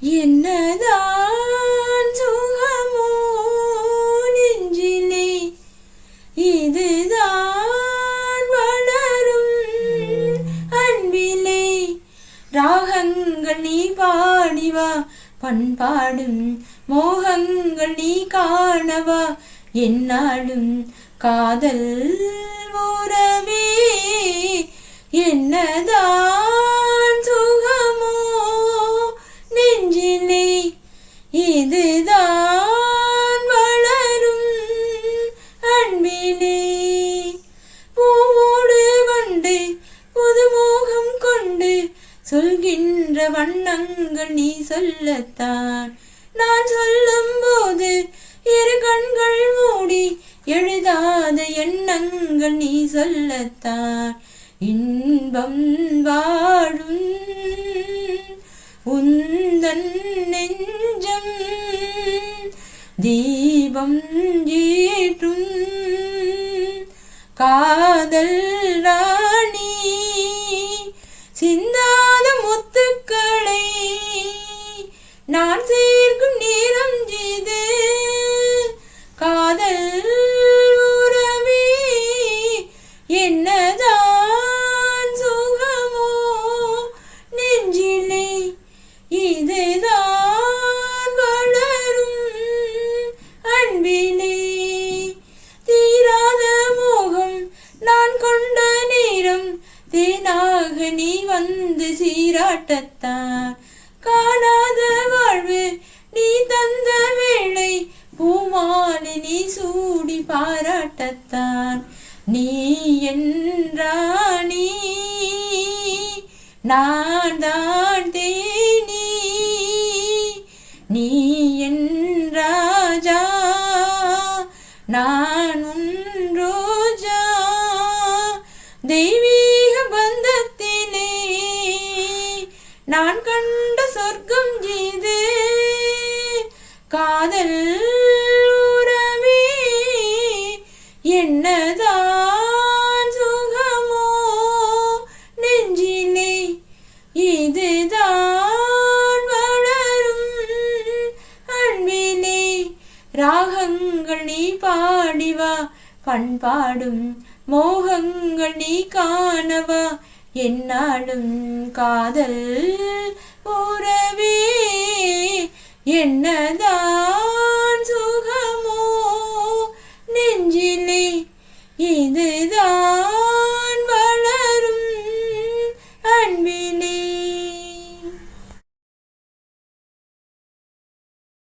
என்னதான் சுகமோ நெஞ்சிலே இதுதான் வளரும் அன்பிலே. ராகங்கள் நீ பாடிவா பண்பாடும் மோகங்கள் நீ காணவா என்னாலும் காதல் உறவே. என்னதான் சொல்கின்ற வண்ணங்கள் நீ சொல்லத்தான். நான் சொல்லும் போது இரு கண்கள் மூடி எழுதாத எண்ணங்கள் நீ சொல்லத்தான். இன்பம் வாழும் உந்தன் நெஞ்சம் தீபம் ஏற்றும் காதல் நான் சேர்க்கும் நேரம் இது. காதல் உறவே என்னதான் சுகமோ நெஞ்சிலே இதுதான் வளரும் அன்பிலே. தீராத மோகம் நான் கொண்ட நேரம் தேனாக நீ வந்து சீராட்டத்தான். காணாத வாழ்வு நீ தந்த வேளை. பூமாலை நீ சூடி பாராட்டத்தான். நீ என்றாணி நான் தான் தேனி. நீ என் ராஜா. நான் உன் ரோஜா. தெய்வீக பந்தத்திலே நான் காதல் உறவே என்னதான் சுகமோ நெஞ்சிலே இதுதான் வளரும் அன்பிலே. ராகங்கள் நீ பாடிவா பண்பாடும் மோகங்கள் நீ காணவா என்னாலும் காதல் உறவே. என்னதான்